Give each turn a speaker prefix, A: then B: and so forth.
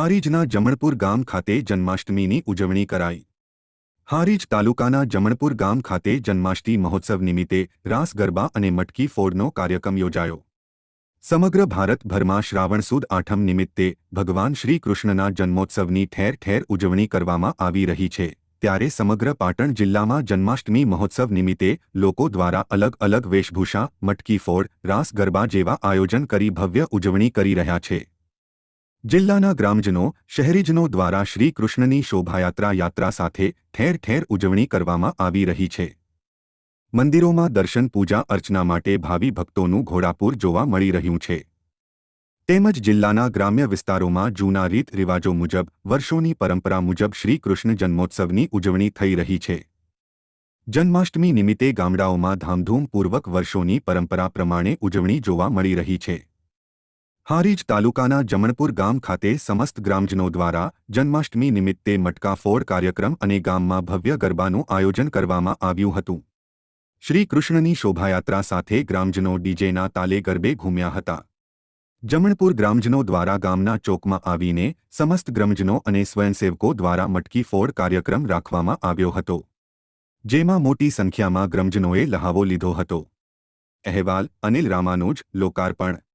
A: હારીજના જમણપુર ગામ ખાતે જન્માષ્ટમીની ઉજવણી કરાઈ. હારીજ તાલુકાના જમણપુર ગામ ખાતે જન્માષ્ટમી મહોત્સવ નિમિત્તે રાસ, ગરબા અને મટકી ફોડનો કાર્યક્રમ યોજાયો. સમગ્ર ભારતભરમાં શ્રાવણ સુદ આઠમ નિમિત્તે ભગવાન શ્રી કૃષ્ણના જન્મોત્સવની ઠેર ઠેર ઉજવણી કરવામાં આવી રહી છે. ત્યારે સમગ્ર પાટણ જિલ્લામાં જન્માષ્ટમી મહોત્સવ નિમિત્તે લોકો દ્વારા અલગ અલગ વેશભૂષા, મટકી ફોડ, રાસ, ગરબા જેવા આયોજન કરી ભવ્ય ઉજવણી કરી રહ્યા છે. જિલ્લાના ગ્રામજનો, શહેરીજનો દ્વારા શ્રી કૃષ્ણની શોભાયાત્રા યાત્રા સાથે ઠેર ઠેર ઉજવણી કરવામાં આવી રહી છે. મંદિરોમાં દર્શન, પૂજા, અર્ચના માટે ભાવિ ભક્તોનું ઘોડાપૂર જોવા મળી રહ્યું છે. તેમજ જિલ્લાના ગ્રામ્ય વિસ્તારોમાં જૂના રીત રિવાજો મુજબ, વર્ષોની પરંપરા મુજબ શ્રી કૃષ્ણ જન્મોત્સવની ઉજવણી થઈ રહી છે. જન્માષ્ટમી નિમિત્તે ગામડાઓમાં ધામધૂમપૂર્વક વર્ષોની પરંપરા પ્રમાણે ઉજવણી જોવા મળી રહી છે. હારીજ તાલુકાના જમણપુર ગામ ખાતે સમસ્ત ગ્રામજનો દ્વારા જન્માષ્ટમી નિમિત્તે મટકા ફોડ કાર્યક્રમ અને ગામમાં ભવ્ય ગરબાનું આયોજન કરવામાં આવ્યું હતું. શ્રી કૃષ્ણની શોભાયાત્રા સાથે ગ્રામજનો ડીજેના તાલે ગરબે ઘૂમ્યા હતા. જમણપુર ગ્રામજનો દ્વારા ગામના ચોકમાં આવીને સમસ્ત ગ્રામજનો અને સ્વયંસેવકો દ્વારા મટકી ફોડ કાર્યક્રમ રાખવામાં આવ્યો હતો. જેમાં મોટી સંખ્યામાં ગ્રામજનોએ લહાવો લીધો હતો. અહેવાલ, અનિલ રામાનુજ, લોકાર્પણ.